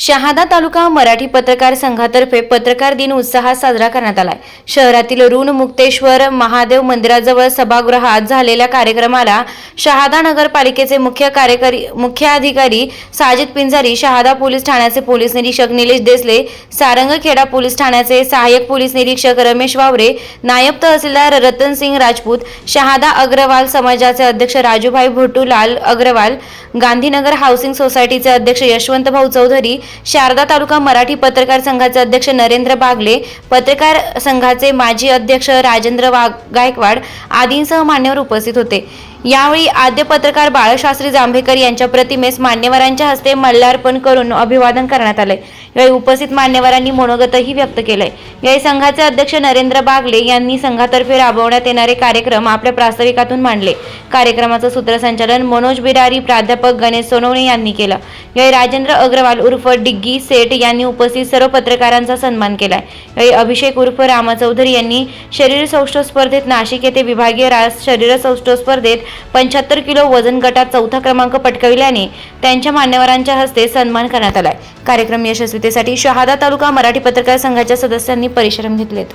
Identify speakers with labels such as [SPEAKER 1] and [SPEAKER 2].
[SPEAKER 1] शहादा तालुका मराठी पत्रकार संघातर्फे पत्रकार दिन उत्साहात साजरा करण्यात आलाय. शहरातील ऋण मुक्तेश्वर महादेव मंदिराजवळ सभागृहात झालेल्या कार्यक्रमाला शहादा नगरपालिकेचे मुख्य कार्यकारी मुख्य अधिकारी साजिद पिंजारी शहादा पोलीस ठाण्याचे पोलीस निरीक्षक निलेश देसले सारंगखेडा पोलीस ठाण्याचे सहाय्यक पोलीस निरीक्षक रमेश वावरे नायब तहसीलदार रतनसिंग राजपूत शहादा अग्रवाल समाजाचे अध्यक्ष राजूभाई भोटूलाल अग्रवाल गांधीनगर हाऊसिंग सोसायटीचे अध्यक्ष यशवंत भाऊ चौधरी शारदा तालुका मराठी पत्रकार संघाचे अध्यक्ष नरेंद्र बागले पत्रकार संघाचे माजी अध्यक्ष राजेंद्र वा गायकवाड आदींसह मान्यवर उपस्थित होते. यावेळी आद्य पत्रकार बाळशास्त्री जांभेकर यांच्या प्रतिमेस मान्यवरांच्या हस्ते मल्लार्पण करून अभिवादन करण्यात आले यावेळी उपस्थित मान्यवरांनी मनोगतही व्यक्त केले यावेळी संघाचे अध्यक्ष नरेंद्र बागले यांनी संघातर्फे राबवण्यात येणारे कार्यक्रम आपल्या प्रास्ताविकातून मांडले. कार्यक्रमाचं सूत्रसंचालन मनोज बिरारी प्राध्यापक गणेश सोनवणे यांनी केलं. यावेळी राजेंद्र अग्रवाल उर्फ डिग्गी सेठ यांनी उपस्थित सर्व पत्रकारांचा सन्मान केलाय. यावेळी अभिषेक उर्फ रामा चौधरी यांनी शरीर सौष्ठव स्पर्धेत नाशिक येथे विभागीय राज शरीर सौष्ठव स्पर्धेत पंच्याहत्तर किलो वजन गटात चौथा क्रमांक पटकाविल्याने त्यांच्या मान्यवरांच्या हस्ते सन्मान करण्यात आलाय. कार्यक्रम यशस्वीतेसाठी शहादा तालुका मराठी पत्रकार संघाच्या सदस्यांनी परिश्रम घेतलेत.